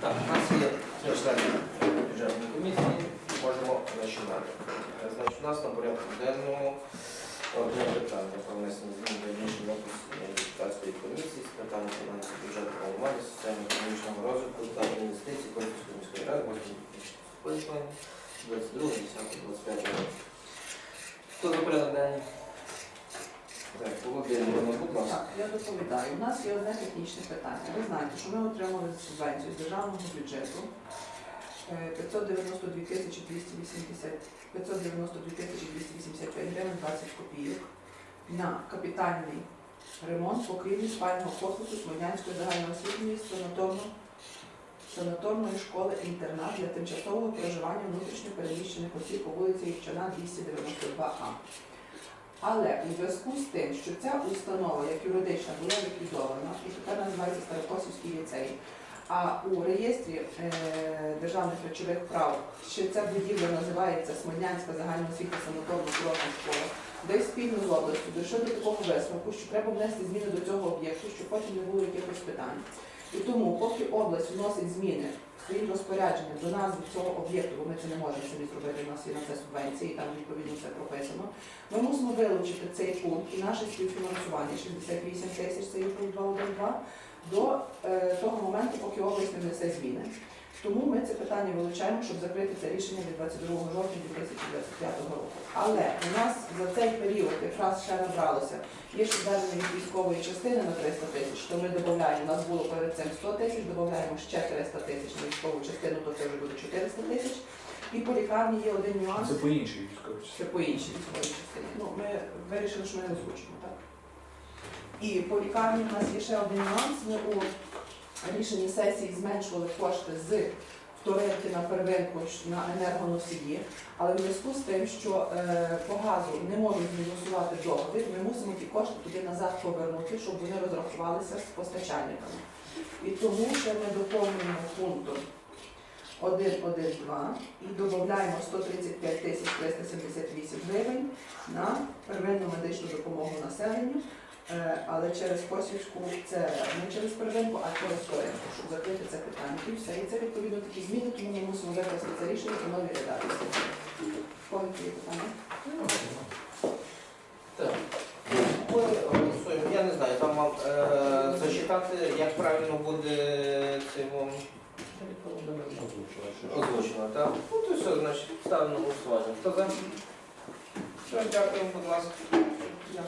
Так, у нас є три бюджетної комісії, можемо починати. Значить, у нас на порядку денному одне питання про внесення змін до рішення депутатської комісії з питань фінансів бюджетного планування, соціально-економічного розвитку та інвестицій Кольцівської міської ради 8 22, 10, 25 років. Хто за порядок денний? Я доповідаю. У нас є одне технічне питання. Ви знаєте, що ми отримали субвенцію з державного бюджету е, 592 тисячі 280 592 тисячі 285 гривень 20 копійок на капітальний ремонт покрівлі спального корпусу Смолянської загальноосвітньої санаторно санаторної школи інтернат для тимчасового проживання внутрішньо переміщених осіб по вулиці Івчана 292А. Але у зв'язку з тим, що ця установа як юридична була ліквідована і тепер називається Старокосівський ліцей, а у реєстрі е, державних речових прав ще ця будівля називається Смольнянська загальноосвітня санаторна курортна школа, де спільно з областю дійшли до такого висновку, що треба внести зміни до цього об'єкту, щоб потім не було якихось питань. І тому, поки область вносить зміни свої розпорядження до назви цього об'єкту, бо ми це не можемо самі зробити, у нас є на це субвенції, там відповідно все прописано. Ми мусимо вилучити цей пункт і наше співфінансування 68 тисяч, це є пункт 212, до е, того моменту, поки область не внесе зміни. Тому ми це питання вилучаємо, щоб закрити це рішення від 22 жовтня 2025 року. Але у нас за цей період якраз ще набралося. Є ще звернення від військової частини на 300 тисяч, то ми додаємо, у нас було перед цим 100 тисяч, додаємо ще 300 тисяч на військову частину, то це вже буде 400 тисяч. І по лікарні є один нюанс. Це по іншій військовій Це по іншій військовій частині. Ну, ми вирішили, що ми не озвучимо, так? І по лікарні у нас є ще один нюанс. Ми у рішенні сесії зменшували кошти з вторинки на первинку на енергоносії, але в зв'язку з тим, що е, по газу не можуть мінусувати договір, ми мусимо ті кошти туди назад повернути, щоб вони розрахувалися з постачальниками. І тому ще ми доповнюємо пунктом 1.1.2 і додаємо 135 тисяч 378 гривень на первинну медичну допомогу населенню, але через Косівську це не через первинку, а через вторинку, щоб закрити це питання. І все. І це відповідно такі зміни, тому ми мусимо викласти це рішення у новій редакції. Кого є питання? Так. Ми голосуємо. Я не знаю, там вам е, зачитати, як правильно буде це вам озвучено, так? Ну то все, значить, ставимо на голосування. Хто за? Все, дякую, будь ласка. Я.